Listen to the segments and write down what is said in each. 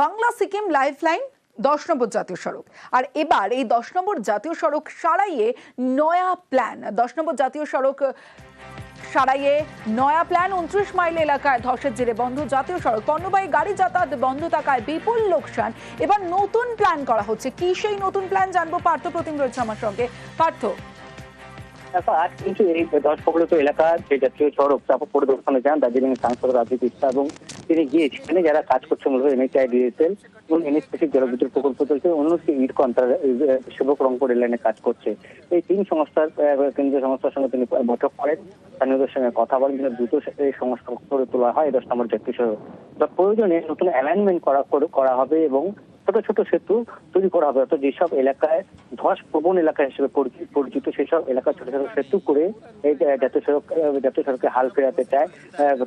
Bangla, Sikkim lifeline দশ নম্বর জাতীয় সড়ক। আর এবার এই দশ নম্বর জাতীয় সড়ক সারাইয়ে নয়া প্ল্যান। দশ নম্বর জাতীয় সড়ক সারাইয়ে নয়া প্ল্যান উনত্রিশ মাইল এলাকায় ধসের জেরে বন্ধ। জাতীয় সড়ক পণ্যবাহী গাড়ি যাতায়াত বন্ধ থাকায় বিপুল লোকসান। এবার নতুন প্ল্যান করা হচ্ছে। কি সেই নতুন প্ল্যান জানব পার্থ প্রতিম রয়েছে আমার সঙ্গে। পার্থ। আজ কিন্তু এই এলাকার যে জাতীয় সড়ক চাপক পরিদর্শনে যান, দার্জিলিং সাংসদ এবং তিনি গিয়ে সেখানে যারা কাজ করছে, মূলত এনএইচআই ডিএসএল এবং এনএসপিসি জলবিদ্যুৎ প্রকল্প চলছে অন্য ইট কন্ট্রা সেবক রংপুর রেললাইনে কাজ করছে। এই তিন সংস্থার কেন্দ্রীয় সংস্থার সঙ্গে তিনি বৈঠক করেন। স্থানীয়দের সঙ্গে কথা বলেন, যেন দ্রুত এই সংস্থা করে তোলা হয়। দশ নম্বর সড়ক প্রয়োজনে নতুন অ্যালাইনমেন্ট করা করা হবে এবং ছোট ছোট সেতু তৈরি করা হবে। অর্থাৎ যেসব এলাকায় ধস প্রবণ এলাকা হিসেবে পরিচি- পরিচিত সেসব এলাকা ছোট ছোট সেতু করে এই জাতীয় সড়ক জাতীয় সড়কে হাল ফেরাতে চায়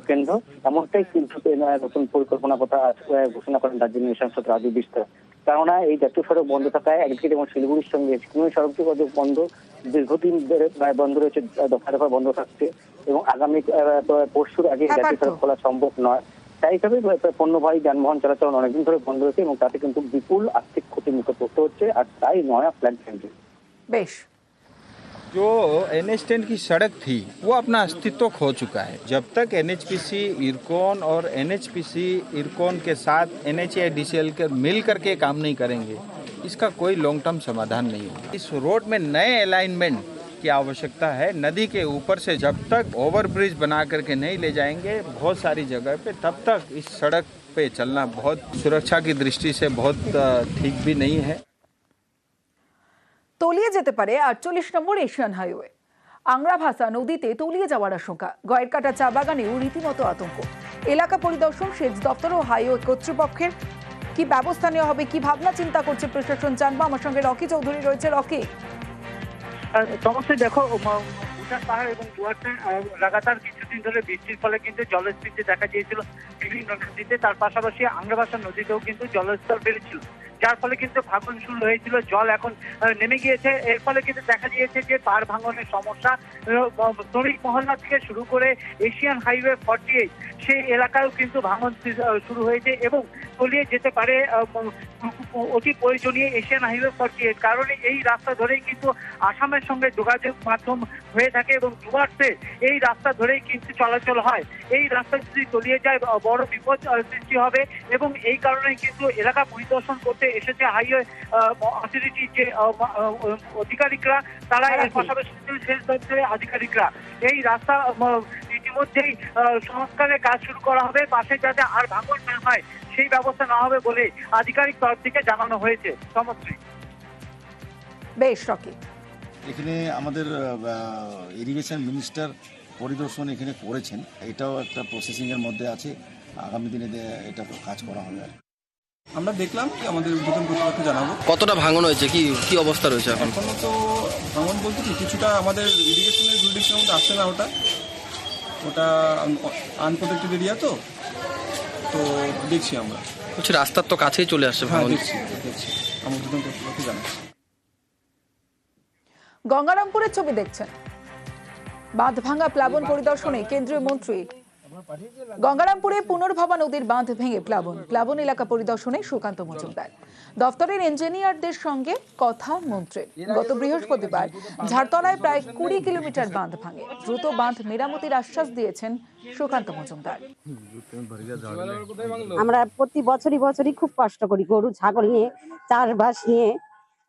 কেন্দ্র। এমনটাই কিন্তু নতুন পরিকল্পনা কথা ঘোষণা করেন দার্জিলিং সাংসদ রাজু বিস্তার। কেননা এই জাতীয় সড়ক বন্ধ থাকায় একদিকে যেমন শিলিগুড়ির সঙ্গে সিকিমের সড়কটি যোগাযোগ বন্ধ দীর্ঘদিন ধরে প্রায় বন্ধ রয়েছে দফা দফা বন্ধ থাকছে এবং আগামী পরশুর আগে হ্যাঁ, জাতীয় সড়ক খোলা সম্ভব নয়। তাই হিসাবে পণ্যবাহী যানবাহন চলাচল অনেকদিন ধরে বন্ধ রয়েছে এবং তাতে কিন্তু বিপুল আর্থিক ক্ষতির মুখে পড়তে হচ্ছে আর তাই নয়া প্ল্যান কেন্দ্র বেশ जो एन एच टेन की सड़क थी वो अपना अस्तित्व खो चुका है जब तक N H P C IRCON और N H P C IRCON के साथ N H A D C L के मिल करके काम नहीं करेंगे इसका कोई लॉन्ग टर्म समाधान नहीं होगा इस रोड में नए अलाइनमेंट की आवश्यकता है नदी के ऊपर से जब तक ओवर ब्रिज बना करके नहीं ले जाएंगे बहुत सारी जगह पे तब तक इस सड़क पे चलना बहुत सुरक्षा की दृष्टि से बहुत अ, ठीक भी नहीं है তলিয়ে যেতে পারে আটচল্লিশ নম্বর এশিয়ান হাইওয়ে আংরা ভাষা নদীতে তলিয়ে যাওয়ার আশঙ্কা গয়ের কাটা চা বাগানেও রীতিমতো আতঙ্ক এলাকা পরিদর্শন সেচ দপ্তর ও হাইওয়ে কর্তৃপক্ষের কি ব্যবস্থা নেওয়া হবে কি ভাবনা চিন্তা করছে প্রশাসন জানবো আমার সঙ্গে রকি চৌধুরী রয়েছে রকি সমস্যায় দেখো ভুটান পাহাড় এবং দুয়ারতে লাগাতার কিছুদিন ধরে বৃষ্টির ফলে কিন্তু জলস্ফীতি দেখা দিয়েছিল বিভিন্ন নদীতে। তার পাশাপাশি আংরাবাসা নদীতেও কিন্তু জলস্তর বেড়েছিল। যার ফলে কিন্তু ভাঙন শুরু হয়েছিল, জল এখন নেমে গিয়েছে। এর ফলে কিন্তু দেখা দিয়েছে যে পার ভাঙনের সমস্যা শ্রমিক মহল্লা থেকে শুরু করে এশিয়ান হাইওয়ে ফর্টি সেই এলাকায়ও কিন্তু ভাঙন শুরু হয়েছে এবং তলিয়ে যেতে পারে অতি প্রয়োজনীয় এশিয়ান হাইওয়ে ফর্টি এইট কারণে এই রাস্তা ধরেই কিন্তু আসামের সঙ্গে যোগাযোগ মাধ্যম হয়ে থাকে এবং ডুয়ার্সে এই রাস্তা ধরেই কিন্তু চলাচল হয়। এই রাস্তা যদি তলিয়ে যায় বড় বিপদ সৃষ্টি হবে এবং এই কারণে কিন্তু এলাকা পরিদর্শন করতে এসেছে হাইওয়ে অথরিটি যে আহ, তারা এর পাশাপাশি শেষ দপ্তরের আধিকারিকরা। এই রাস্তা ইতিমধ্যেই সংস্কারের কাজ শুরু করা হবে। পাশে যাতে আর ভাঙন না হয় সেই ব্যবস্থা না হবে বলে আধিকারিক তরফ থেকে জানানো হয়েছে। সমস্ত বেশ রকি। এখানে আমাদের ইরিগেশন মিনিস্টার পরিদর্শন এখানে করেছেন। এটাও একটা প্রসেসিং এর মধ্যে আছে। আগামী দিনে এটা কাজ করা হবে। আমরা দেখলাম কি আমাদের উদ্বোধন কর্তৃপক্ষকে জানাব। কতটা ভাঙন হয়েছে? কি কি অবস্থা রয়েছে এখন? এখনও তো ভ্রমণ বলতে কি কিছুটা আমাদের ইরিগেশনের জুরিডিকশনের মধ্যে আসছে না ওটা। ওটা আনপ্রোটেক্টেড এরিয়া তো তো দেখছি আমরা। বলছি রাস্তার তো কাছেই চলে আসছে হ্যাঁ ভাঙন। দেখছি দেখছি। আমার উদ্বোধন কর্তৃপক্ষকে জানাচ্ছি। গঙ্গারামপুরের ছবি দেখছেন। বাঁধ ভাঙা প্লাবন পরিদর্শনে কেন্দ্রীয় মন্ত্রী গঙ্গারামপুরে পুনর্ভবা নদীর বাঁধ ভেঙে প্লাবন। প্লাবন এলাকা পরিদর্শনে সুকান্ত মজুমদার। দফতরের ইঞ্জিনিয়ারদের সঙ্গে কথা মন্ত্রীর। গত বৃহস্পতিবার ঝাড়তলায় প্রায় কুড়ি কিলোমিটার বাঁধ ভাঙে। দ্রুত বাঁধ মেরামতির আশ্বাস দিয়েছেন সুকান্ত মজুমদার। আমরা প্রতি বছরই বছরই খুব কষ্ট করি গরু ছাগল নিয়ে চাষবাস নিয়ে।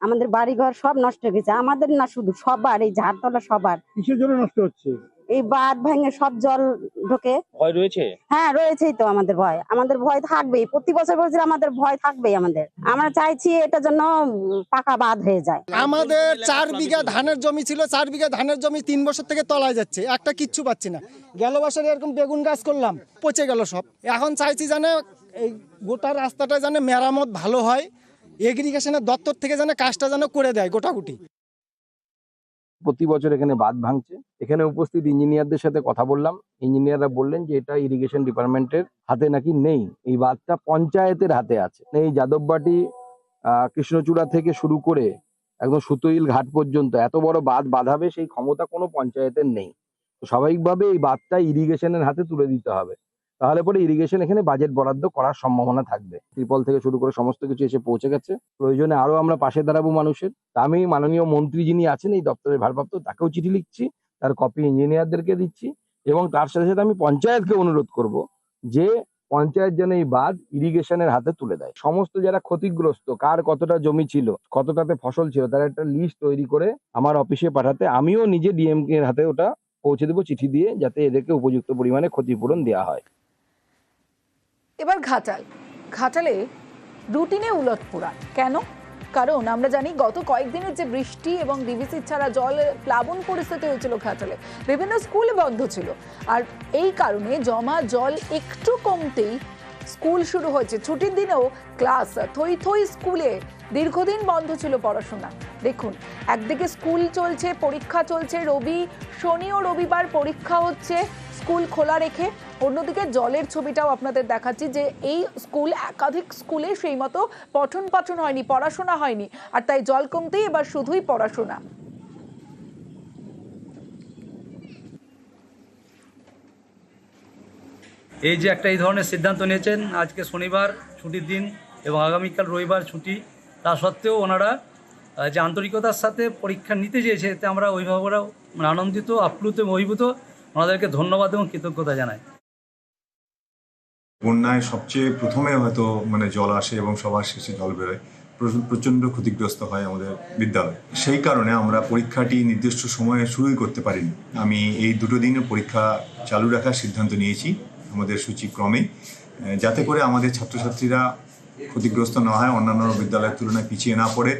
আমাদের বাড়িঘর সব নষ্ট হয়ে গেছে। আমাদের না শুধু সবার এই ঝাড়তলা সবার। কিসের জন্য নষ্ট হচ্ছে? এই বাঁধ ভেঙে সব জল ঢোকে। ভয় রয়েছে? হ্যাঁ রয়েছেই তো আমাদের ভয়। আমাদের ভয় থাকবেই। প্রতি বছর বছর আমাদের ভয় থাকবেই আমাদের। আমরা চাইছি এটা জন্য পাকা বাঁধ হয়ে যায়। আমাদের চার বিঘা ধানের জমি ছিল চার বিঘা ধানের জমি তিন বছর থেকে তলায় যাচ্ছে। একটা কিচ্ছু পাচ্ছি না। গেল বছর এরকম বেগুন গাছ করলাম পচে গেল সব। এখন চাইছি জানে এই গোটা রাস্তাটা যেন মেরামত ভালো হয়। এগ্রিগেশনের দপ্তর থেকে যেন কাজটা যেন করে দেয় গোটাগুটি। প্রতি বছর এখানে বাঁধ ভাঙছে। এখানে উপস্থিত ইঞ্জিনিয়ারদের সাথে কথা বললাম। ইঞ্জিনিয়াররা বললেন যে, এটা ইরিগেশন ডিপার্টমেন্টের হাতে নাকি নেই। এই বাঁধটা পঞ্চায়েতের হাতে আছে। এই যাদববাটি কৃষ্ণচূড়া থেকে শুরু করে একদম সুতইল ঘাট পর্যন্ত এত বড় বাঁধ বাঁধাবে, সেই ক্ষমতা কোনো পঞ্চায়েতের নেই। স্বাভাবিকভাবে এই বাঁধটা ইরিগেশনের হাতে তুলে দিতে হবে। তাহলে পরে ইরিগেশন এখানে বাজেট বরাদ্দ করার সম্ভাবনা থাকবে। ত্রিপল থেকে শুরু করে সমস্ত কিছু এসে পৌঁছে গেছে। প্রয়োজনে আরও আমরা পাশে দাঁড়াবো মানুষের। আমি মাননীয় মন্ত্রী যিনি আছেন, এই দপ্তরের ভারপ্রাপ্ত, তাকেও চিঠি লিখছি, তার কপি ইঞ্জিনিয়ারদেরকে দিচ্ছি এবং তার সাথে সাথে আমি পঞ্চায়েতকে অনুরোধ করব যে পঞ্চায়েত যেন এই বাঁধ ইরিগেশনের হাতে তুলে দেয়। সমস্ত যারা ক্ষতিগ্রস্ত, কার কতটা জমি ছিল, কতটাতে ফসল ছিল, তার একটা লিস্ট তৈরি করে আমার অফিসে পাঠাতে আমিও নিজে ডিএমকে এর হাতে ওটা পৌঁছে দেবো চিঠি দিয়ে, যাতে এদেরকে উপযুক্ত পরিমাণে ক্ষতিপূরণ দেওয়া হয়। এবার ঘাটাল। ঘাটালে রুটিনে উলট পোড়া কেন? কারণ আমরা জানি গত কয়েকদিনের যে বৃষ্টি এবং ডিভিসি ছাড়া জল প্লাবন পরিস্থিতি হয়েছিল ঘাটালে, বিভিন্ন স্কুল বন্ধ ছিল। আর এই কারণে জমা জল একটু কমতেই স্কুল শুরু হয়েছে। ছুটির দিনেও ক্লাস থই থই স্কুলে দীর্ঘদিন বন্ধ ছিল পড়াশোনা। দেখুন, একদিকে স্কুল চলছে, পরীক্ষা চলছে, রবি, শনি ও রবিবার পরীক্ষা হচ্ছে স্কুল খোলা রেখে। অন্যদিকে জলের ছবিটাও আপনাদের দেখাচ্ছি যে এই স্কুল একাধিক স্কুলে সেই মতো পঠন পাঠন হয়নি, পড়াশোনা হয়নি। আর তাই জল কমতেই এবার শুধুই পড়াশোনা। এই যে একটা এই ধরনের সিদ্ধান্ত নিয়েছেন, আজকে শনিবার ছুটির দিন এবং আগামীকাল রবিবার ছুটি, তা সত্ত্বেও ওনারা যে আন্তরিকতার সাথে পরীক্ষা নিতে চেয়েছে, এতে আমরা অভিভাবকরা মানে আনন্দিত, আপ্লুত এবং অভিভূত। ওনাদেরকে ধন্যবাদ এবং কৃতজ্ঞতা জানাই। বন্যায় সবচেয়ে প্রথমে হয়তো মানে জল আসে এবং সবার শেষে জল বেরোয়। প্রচণ্ড ক্ষতিগ্রস্ত হয় আমাদের বিদ্যালয়। সেই কারণে আমরা পরীক্ষাটি নির্দিষ্ট সময়ে শুরুই করতে পারিনি। আমি এই দুটো দিনের পরীক্ষা চালু রাখার সিদ্ধান্ত নিয়েছি। আমাদের সূচিক্রমে যাতে করে আমাদের ছাত্রছাত্রীরা ক্ষতিগ্রস্ত না হয়, অন্যান্য বিদ্যালয়ের তুলনায় পিছিয়ে না পড়ে।